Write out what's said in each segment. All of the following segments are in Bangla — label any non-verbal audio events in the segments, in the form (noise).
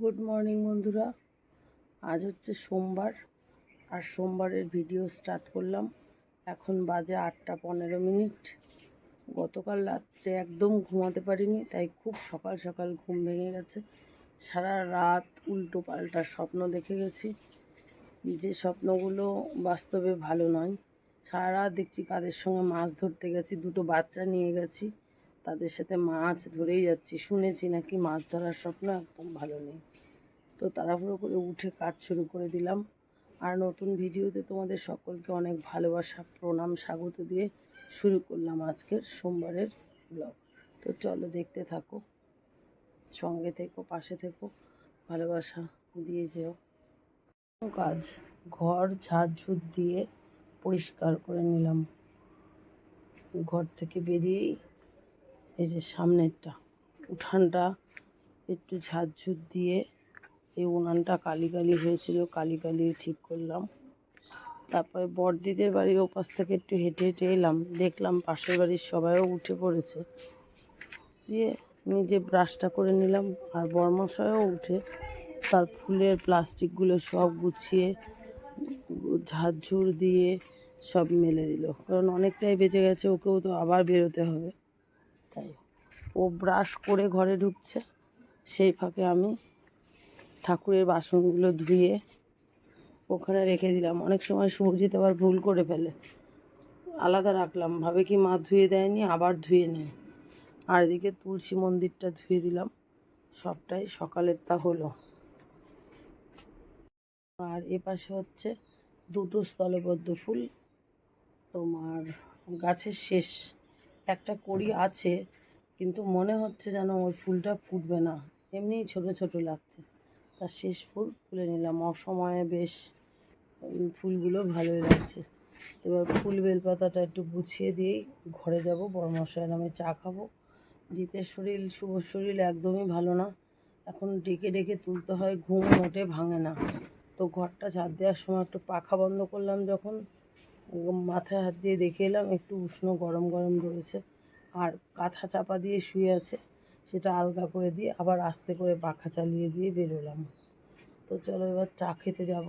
গুড মর্নিং বন্ধুরা। আজ হচ্ছে সোমবার, আর সোমবারের ভিডিও স্টার্ট করলাম। এখন বাজে আটটা পনেরো মিনিট। গতকাল রাত্রে একদম ঘুমাতে পারিনি, তাই খুব সকাল সকাল ঘুম ভেঙে গেছে। সারা রাত উল্টো পাল্টা স্বপ্ন দেখে গেছি যে স্বপ্নগুলো বাস্তবে ভালো নয়। সারা রাত দেখছি কাদের সঙ্গে মাছ ধরতে গেছি, দুটো বাচ্চা নিয়ে গেছি। তাদের সাথে মাছ ধরেই যাচ্ছি। শুনেছি নাকি মাছ ধরার স্বপ্ন একদম ভালো নেই। তো তাড়াহুড়ো করে উঠে কাজ শুরু করে দিলাম। আর নতুন ভিডিওতে তোমাদের সকলকে অনেক ভালোবাসা, প্রণাম, স্বাগত দিয়ে শুরু করলাম আজকের সোমবারের ব্লগ। তো চলো দেখতে থাকো, সঙ্গে থেকো, পাশে থেকো, ভালোবাসা দিয়ে যেও। কাজ, ঘর, ঝাড়ঝুট দিয়ে পরিষ্কার করে নিলাম। ঘর থেকে বেরিয়েই এই যে সামনেরটা, উঠানটা একটু ঝাড়ঝুট দিয়ে এই উনানটা কালি কালি হয়েছিল কালি কালি ঠিক করলাম। তারপরে বড়দিদের বাড়ির ওপাশ থেকে একটু হেঁটে হেঁটে এলাম, দেখলাম পাশের বাড়ির সবাইও উঠে পড়েছে। দিয়ে নিজে ব্রাশটা করে নিলাম, আর বর্মশায়ও উঠে তার ফুলের প্লাস্টিকগুলো সব গুছিয়ে ঝাড়ঝুড় দিয়ে সব মেলে দিল। কারণ অনেকটাই বেঁচে গেছে, ওকেও তো আবার বেরোতে হবে। তাই ও ব্রাশ করে ঘরে ঢুকছে। সেই ফাঁকে আমি ঠাকুরের বাসনগুলো ধুয়ে ওখানে রেখে দিলাম। অনেক সময় শুভজিৎ আবার ভুল করে ফেলে। আলাদা রাখলাম। ভাবে কি মা ধুয়ে দেয়নি, আবার ধুয়ে নেয়। আর এদিকে তুলসী মন্দিরটা ধুয়ে দিলাম। সবটাই সকালের তা হলো। আর এ পাশে হচ্ছে দুটো স্থলবদ্ধ ফুল। তোমার গাছের শেষ। একটা কড়ি আছে, কিন্তু মনে হচ্ছে যেন ওই ফুলটা ফুটবে না। এমনিই ছোট ছোট লাগছে। তার শেষ ফুল তুলে নিলাম। অসময়ে বেশ ফুলগুলো ভালোই লাগছে। এবার ফুল বেলপাতাটা একটু গুছিয়ে দিয়েই ঘরে যাব। বড়মশাই নামে চা খাব। জিতের শরীর শুভ শরীর একদমই ভালো না। এখন ডেকে ডেকে তুলতে হয়, ঘুম মোটে ভাঙে না। তো ঘরটা ঝাড় দেওয়ার সময় একটু পাখা বন্ধ করলাম যখন। মাথায় হাত দিয়ে দেখে এলাম, একটু উষ্ণ গরম গরম রয়েছে। আর কাঁথা চাপা দিয়ে শুয়ে আছে, সেটা আলগা করে দিয়ে আবার আস্তে করে পাখা চালিয়ে দিয়ে বেরোলাম। তো চলো এবার চা খেতে যাব।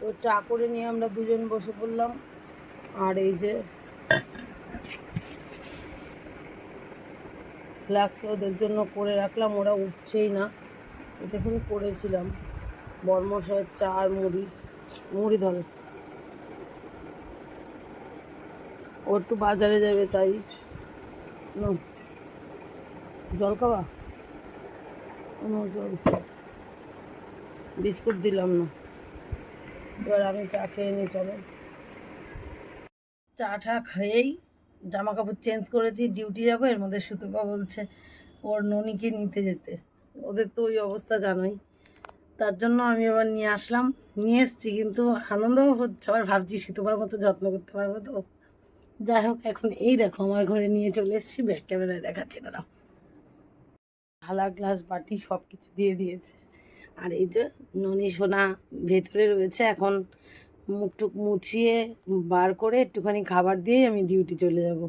তো চা করে নিয়ে আমরা দুজন বসে পড়লাম। আর এই যে ফ্লাক্স ওদের জন্য করে রাখলাম, ওরা উঠছেই না। এতে করে করেছিলাম। বর্মশয়ের চা আর মুড়ি মুড়ি ধরো। ও একটু বাজারে যাবে, তাই। জল কোনো জল। বিস্কুট দিলাম না। এবার আমি চা খেয়ে নিই চলো। চা টা খেয়েই জামা কাপড় চেঞ্জ করেছি, ডিউটি যাব, এর মধ্যে সুতপা বলছে ওর ননিকে নিতে যেতে। ওদের তো ওই অবস্থা জানোই। তার জন্য আমি আবার নিয়ে আসলাম। নিয়ে এসেছি, কিন্তু আনন্দও হচ্ছে। আবার ভাবছি সুতপার মতো যত্ন করতে পারব তো। যাই হোক, এখন এই দেখো, আমার ঘরে নিয়ে চলে এসেছি ব্যাক ক্যামেরায় দেখাচ্ছি, দাঁড়াও। থালা, গ্লাস, বাটি সব কিছু দিয়ে দিয়েছে। আর এই যে ননি সোনা ভেতরে রয়েছে, এখন মুখ টুক মুছিয়ে বার করে একটুখানি খাবার দিয়ে আমি ডিউটি চলে যাব।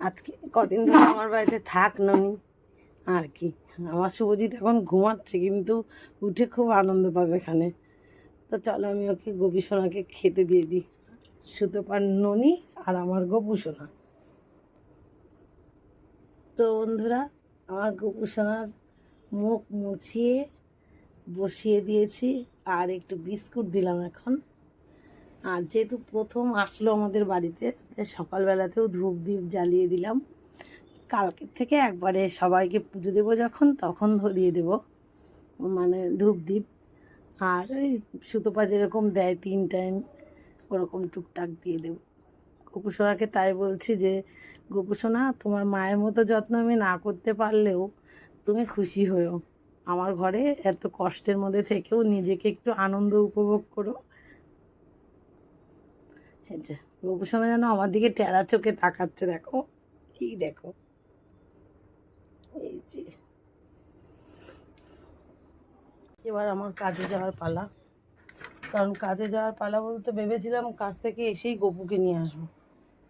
আজকে কদিন ধরে আমার বাড়িতে থাক ননি, আর কি। আমার শুভজিৎ এখন ঘুমাচ্ছে, কিন্তু উঠে খুব আনন্দ পাবে এখানে। তো চলো, আমি ওকে, গোপী সোনাকে খেতে দিয়ে দিই। সুতোপার ননি আর আমার গোপু সোনা। তো বন্ধুরা, আমার গোপু সোনার মুখ মুছিয়ে বসিয়ে দিয়েছি আর একটু বিস্কুট দিলাম এখন। আর যেহেতু প্রথম আসলো আমাদের বাড়িতে সকালবেলাতেও ধূপ দ্বীপ জ্বালিয়ে দিলাম। কালকের থেকে একবারে সবাইকে পুজো দেবো যখন, তখন ধরিয়ে দেবো। মানে ধূপ দ্বীপ আর ওই সুতোপা যেরকম দেয় তিন টাইম ওরকম টুকটাক দিয়ে দেবো। গোপুসোনাকে তাই বলছি যে, গোপুসোনা, তোমার মায়ের মতো যত্ন আমি না করতে পারলেও তুমি খুশি হয়েও। আমার ঘরে এত কষ্টের মধ্যে থেকেও নিজেকে একটু আনন্দ উপভোগ করো। গোপুসোনা যেন আমার দিকে টেরা চোখে তাকাচ্ছে, দেখো। এই দেখো। এই যে। এবার আমার কাজে যাওয়ার পালা। কারণ কাজে যাওয়ার পালা বলতে ভেবেছিলাম কাজ থেকে এসেই গপুকে নিয়ে আসব।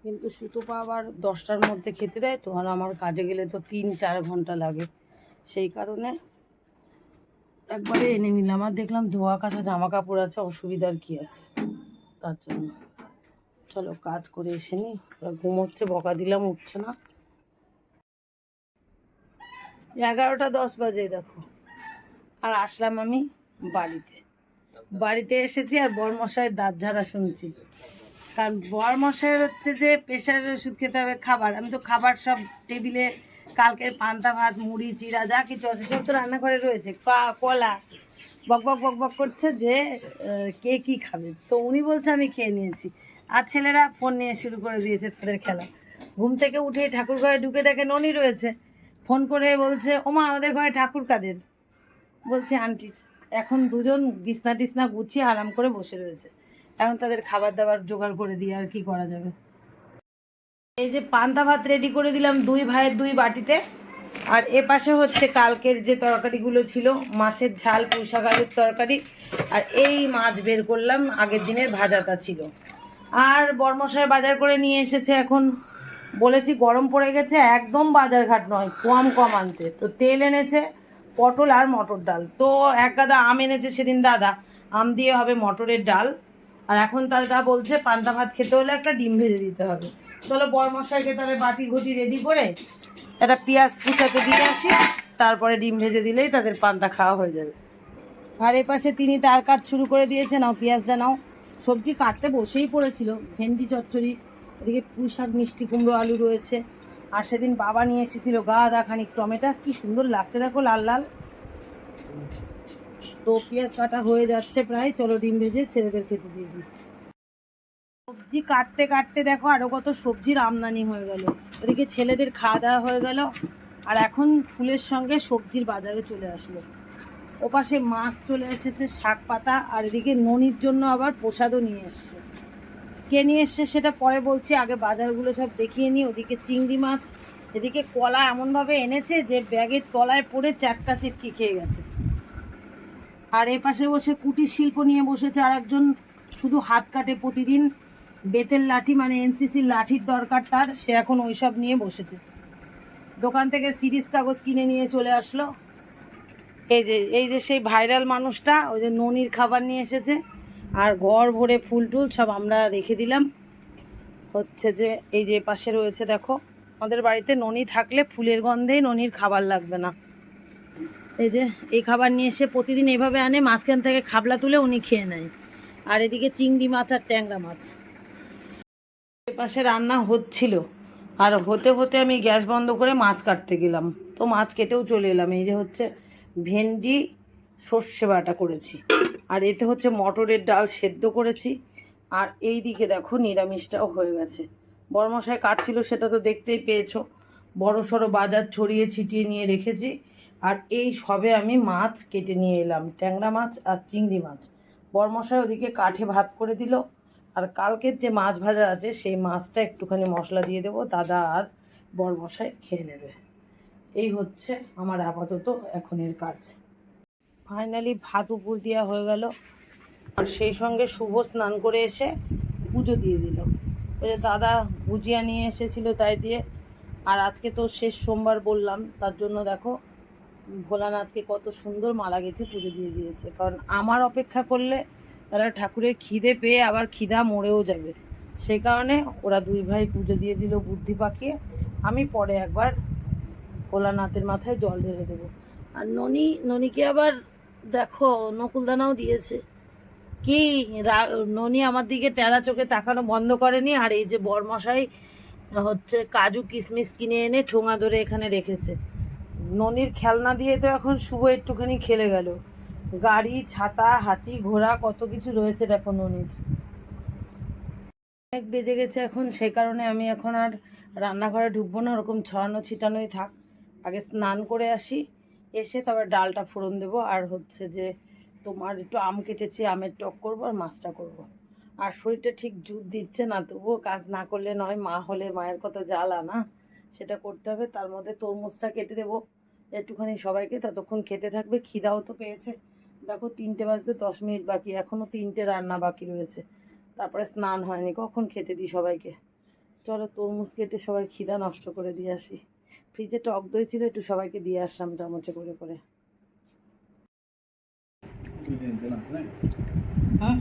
কিন্তু সুতোপা আবার দশটার মধ্যে খেতে দেয় তো, আর আমার কাজে গেলে তো তিন, চার ঘণ্টা লাগে। সেই কারণে একবারে এনে নিলাম। আর দেখলাম ধোয়া কাছা জামা কাপড় আছে, অসুবিধার কি আছে? তার জন্য। চলো কাজ করে এসে নি। ওরা ঘুমোচ্ছে, বকা দিলাম, উঠছে না। এগারোটা দশ বাজে, দেখো। আর আসলাম আমি বাড়িতে। বাড়িতে এসেছি আর বরমশাইয়ের দাঁত ঝাড়া শুনছি। কারণ বরমশাইয়ের হচ্ছে যে প্রেশারের ওষুধ খেতে হবে, খাবার। আমি তো খাবার সব টেবিলে কালকে পান্তা ভাত, মুড়ি চিরা যা কিছু আছে, সব তো রান্নাঘরে রয়েছে। কলা, বক বক বক বক করছে যে কে কি খাবে। তো উনি বলছে, আমি খেয়ে নিয়েছি। আর ছেলেরা ফোন নিয়ে শুরু করে দিয়েছে তাদের খেলা। ঘুম থেকে উঠে ঠাকুর ঘরে ঢুকে দেখে ননি রয়েছে। ফোন করে বলছে, ওমা, আমাদের ঘরে ঠাকুর কাদের? বলছে, আন্টির। এখন দুজন বিছনা টিছনা গুছিয়ে আরাম করে বসে রয়েছে। এখন তাদের খাবার দাবার জোগাড় করে দিয়ে আর কি করা যাবে। এই যে পান্তা ভাত রেডি করে দিলাম দুই ভাইয়ের দুই বাটিতে। আর এ পাশে হচ্ছে কালকের যে তরকারিগুলো ছিল, মাছের ঝাল, পুঁইশাক, আলুর তরকারি, আর এই মাছ বের করলাম, আগের দিনের ভাজাটা ছিল। আর বর্মশাই বাজার করে নিয়ে এসেছে এখন। বলেছি গরম পড়ে গেছে, একদম বাজার ঘাট নয়, কম কম আনতে। তো তেল এনেছে, পটল আর মটর ডাল। তো এক গাদা আম এনেছে সেদিন দাদা, আম দিয়ে হবে মটরের ডাল। আর এখন দাদা বলছে, পান্তা ভাত খেতে হলে একটা ডিম ভেজে দিতে হবে। চলো বরমশাইকে তাহলে বাটি ঘটি রেডি করে একটা পেঁয়াজ কুচাতে দিয়ে আসি, তারপরে ডিম ভেজে দিলেই তাদের পান্তা খাওয়া হয়ে যাবে। আর এ পাশে তিনি তার কাজ শুরু করে দিয়েছে নাও, পেঁয়াজটা নাও। সবজি কাটতে বসেই পড়েছিল, ভেন্ডি, চচ্চড়ি, এদিকে পুঁই শাক, মিষ্টি কুমড়ো, আলু রয়েছে। আর সেদিন বাবা নিয়ে এসেছিল গাদা খানিক টমেটো। কি সুন্দর লাগছে দেখো, লাল লাল। তো পেঁয়াজ কাটা হয়ে যাচ্ছে প্রায়। চলো ডিম ভেজে ছেলেদের খেতে দিয়ে দিই। সবজি কাটতে কাটতে দেখো আরও কত সবজির আমদানি হয়ে গেল। ওদিকে ছেলেদের খাওয়া দাওয়া হয়ে গেল। আর এখন ফুলের সঙ্গে সবজির বাজারে চলে আসলো। ওপাশে মাছ চলে এসেছে, শাক পাতা, আর এদিকে ননির জন্য আবার প্রসাদও নিয়ে এসছে। কে নিয়ে এসছে সেটা পরে বলছি, আগে বাজারগুলো সব দেখিয়ে নিই। ওদিকে চিংড়ি মাছ, এদিকে কলা এমনভাবে এনেছে যে ব্যাগের তলায় পড়ে চারটা চিটকি খেয়ে গেছে। আর এ পাশে বসে কুটির শিল্প নিয়ে বসেছে আর একজন শুধু হাত কাটে প্রতিদিন। বেতের লাঠি মানে এনসিসির লাঠির দরকার তার, সে এখন ওইসব নিয়ে বসেছে। দোকান থেকে সিরিজ কাগজ কিনে নিয়ে চলে আসলো। এই যে এই যে সেই ভাইরাল মানুষটা, ওই যে ননির খাবার নিয়ে এসেছে। আর ঘর ভরে ফুল টুল সব আমরা রেখে দিলাম। হচ্ছে যে, এই যে পাশে রয়েছে, দেখো। আমাদের বাড়িতে ননি থাকলে ফুলের গন্ধেই ননির খাবার লাগবে না। এই যে, এই খাবার নিয়ে এসে প্রতিদিন এভাবে আনে, মাঝখান থেকে খাবলা তুলে উনি খেয়ে নেয়। আর এদিকে চিংড়ি মাছ আর ট্যাংরা মাছ। পাশে রান্না হচ্ছিল। আর হতে হতে আমি গ্যাস বন্ধ করে মাছ কাটতে গেলাম। তো মাছ কেটেও চলে এলাম। এই যে হচ্ছে ভেন্ডি, সর্ষে বাটা করেছি। আর এতে হচ্ছে মটরের ডাল সেদ্ধ করেছি। আর এই দিকে দেখো নিরামিষটাও হয়ে গেছে। বড়মশাই কাটছিল, সেটা তো দেখতেই পেয়েছ। বড় সড়ো বাজার ছড়িয়ে ছিটিয়ে নিয়ে রেখেছি। আর এই সবে আমি মাছ কেটে নিয়ে এলাম, ট্যাংরা মাছ আর চিংড়ি মাছ। বড়মশাই ওদিকে কাঠে ভাত করে দিল। আর কালকের যে মাছ ভাজা আছে, সেই মাছটা একটুখানি মশলা দিয়ে দেবো, দাদা আর বড়মশাই খেয়ে নেবে। এই হচ্ছে আমার আপাতত এখনের কাজ। ফাইনালি ভাত উপর দেওয়া হয়ে গেল। আর সেই সঙ্গে শুভ স্নান করে এসে পুজো দিয়ে দিল। ওই যে দাদা ভুজিয়া নিয়ে এসেছিল তাই দিয়ে। আর আজকে তো শেষ সোমবার বললাম, তার জন্য দেখো ভোলানাথকে কত সুন্দর মালা গেঁথে পুজো দিয়ে দিয়েছে। কারণ আমার অপেক্ষা করলে তারা ঠাকুরের খিদে পেয়ে আবার খিদা মরেও যাবে। সেই কারণে ওরা দুই ভাই পুজো দিয়ে দিল বুদ্ধি পাকিয়ে। আমি পরে একবার ভোলানাথের মাথায় জল ঢেলে দেবো। আর ননি, ননিকে আবার দেখো, নকুলদানাও দিয়েছে। কি ননি আমার দিকে টেরা চোখে তাকানো বন্ধ করেনি, আর এই যে বরমশাই হচ্ছে কাজু কিশমিশ কিনে এনে ঠোঙা ধরে এখানে রেখেছে। ননির খেলনা দিয়ে তো এখন শুভ একটুখানি খেলে গেল। গাড়ি, ছাতা, হাতি, ঘোড়া, কত কিছু রয়েছে দেখো ননির। অনেক বেজে গেছে এখন, সেই কারণে আমি এখন আর রান্নাঘরে ঢুকবো না, ওরকম ছড়ানো ছিটানোই থাক। আগে স্নান করে আসি, এসে তারপর ডালটা ফোড়ন দেবো, আর হচ্ছে যে তোমার একটু আম কেটেছি, আমের টক করব আর মাছটা করব। আর শরীরটা ঠিক জুত দিচ্ছে না, তবুও কাজ না করলে নয়, মা হলে মায়ের কত জ্বালা না? সেটা করতে হবে, তার মধ্যে তরমুজটা কেটে দেবো। একটুখানি সবাইকে, ততক্ষণ খেতে থাকবে, খিদাও তো পেয়েছে। দেখো, তিনটে বাজতে দশ মিনিট বাকি এখনও তিনটে রান্না বাকি রয়েছে। তারপরে স্নান হয়নি, কখন খেতে দিই সবাইকে? চলো, তরমুজ কেটে সবাই খিদা নষ্ট করে দিয়ে আসি। ফ্রিজে টক দই ছিল, একটু সবাইকে দিয়ে আসলাম চামচে করে করে। হ্যাঁ?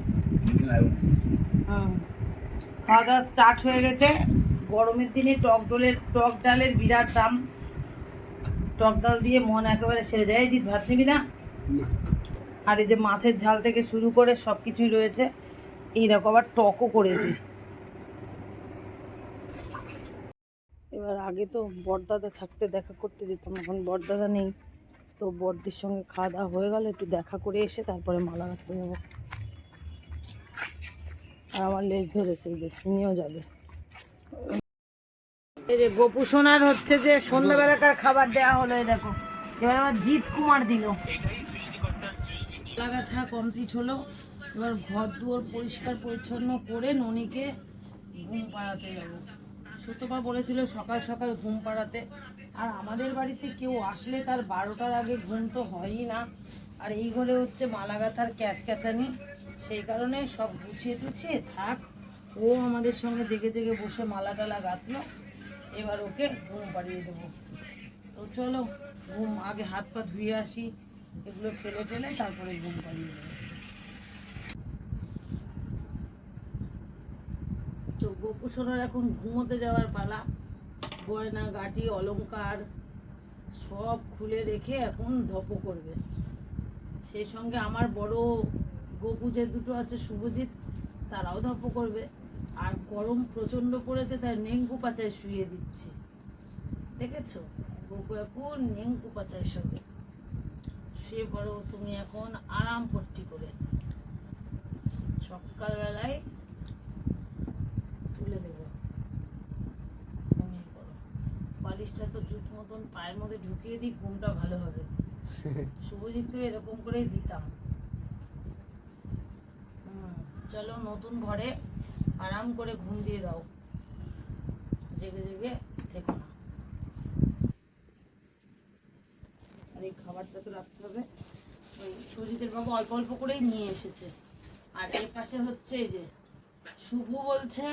হ্যাঁ। খাওয়া দাওয়া স্টার্ট হয়ে গেছে। গরমের দিনে টক ডলের টক ডালের বিরাট দাম। টক ডাল দিয়ে মন একেবারে সেরে যায় জিৎ ভাত নিবি না? আর এই যে মাছের ঝাল থেকে শুরু করে সব কিছুই রয়েছে এইরকম আবার টকও করেছি। এবার আগে তো বড়দাদা থাকতে দেখা করতে যেতাম এখন বরদাদা নেই। তো বড়দের সঙ্গে খাওয়া দাওয়া হয়ে গেল একটু দেখা করে এসে তারপরে মালা রাখতে যাব। আর আমার লেজ ধরেছে যে নিয়েও যাবে। এই যে গোপু সোনার হচ্ছে যে সন্ধ্যাবেলাকার খাবার দেওয়া হলো দেখো। এবার আমার জিৎ কুমার দিল। লাগাথা কমপ্লিট হলো। এবার ঘর দুয়ার পরিষ্কার পরিচ্ছন্ন করে ননিকে ঘুম পাড়াতে যাব। সুতপা বলেছিল সকাল সকাল ঘুম পাড়াতে। আর আমাদের বাড়িতে কেউ আসলে তার বারোটার আগে ঘুম তো হয়ই না। আর এই ঘরে হচ্ছে মালাগাথার ক্যাচ ক্যাচানি। সেই কারণে সব গুছিয়ে টুছিয়ে থাক। ও আমাদের সঙ্গে জেগে জেগে বসে মালা টালা গাঁথলো। এবার ওকে ঘুম পাড়িয়ে দেবো। তো চলো, ঘুম, আগে হাত পা ধুয়ে আসি, এগুলো ফেলে টেলে তারপরে ঘুম পাড়িয়ে দেবো। তো গোপুসোনার এখন ঘুমোতে যাওয়ার পালা। গয়না, গাটি, অলংকার সব খুলে রেখে এখন ধপ করবে। সেই সঙ্গে আমার বড় গপু যে দুটো আছে, শুভজিৎ, তারাও ধপ করবে। আর গরম প্রচণ্ড পড়েছে তাই নেংকু পাচায় শুয়ে দিচ্ছে। দেখেছ? গপু এখন নেংকু পাচায় শোবে। শুয়ে পড়ো তুমি এখন আরাম পট্টি করে। সকালবেলায় তুলে দেবো। ঘুমিয়ে পড়ো। বালিশটা তো জুত মতন পায়ের মধ্যে ঢুকিয়ে দিই ঘুমটা ভালো হবে। (laughs) শুভজিৎকে এরকম করেই দিতাম। হুম, চলো নতুন ঘরে আরাম করে ঘুম দিয়ে দাও। জেগে জেগে থেকো না। আর এই খাবারটা তো রাখতে হবে। ওই সুজিতের বাবু অল্প অল্প করেই নিয়ে এসেছে। আর এর পাশে হচ্ছে এই যে শুভ বলছে,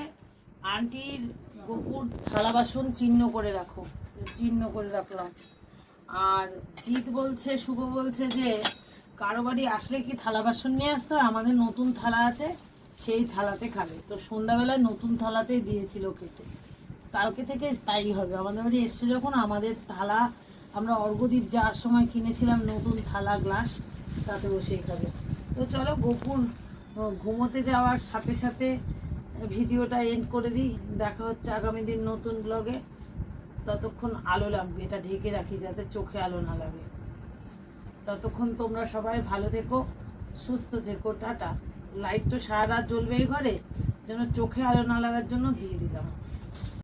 আন্টির গোপুর থালা বাসন চিহ্ন করে রাখো। চিহ্ন করে রাখলাম। আর জিৎ বলছে, শুভ বলছে যে, কারও বাড়ি আসলে কি থালা বাসন নিয়ে আসতে হয়? আমাদের নতুন থালা আছে। সেই থালাতে খাবে। তো সন্ধ্যাবেলায় নতুন থালাতেই দিয়েছিল খেতে। কালকে থেকে তাই হবে। আমাদের বাড়ি এসছে যখন আমাদের থালা, আমরা অর্ঘদ্বীপ যাওয়ার সময় কিনেছিলাম নতুন থালা গ্লাস, তাতে বসেই খাবে। তো চলো গোপুর ঘুমোতে যাওয়ার সাথে সাথে ভিডিওটা এন্ড করে দিই। দেখা হচ্ছে আগামী দিন নতুন ব্লগে ততক্ষণ আলো লাগবে। এটা ঢেকে রাখি যাতে চোখে আলো না লাগে। ততক্ষণ তোমরা সবাই ভালো থেকো, সুস্থ থেকো, টাটা। লাইট তো সারা রাত জ্বলবে এই ঘরে, যেন চোখে আলো না লাগার জন্য দিয়ে দিলাম।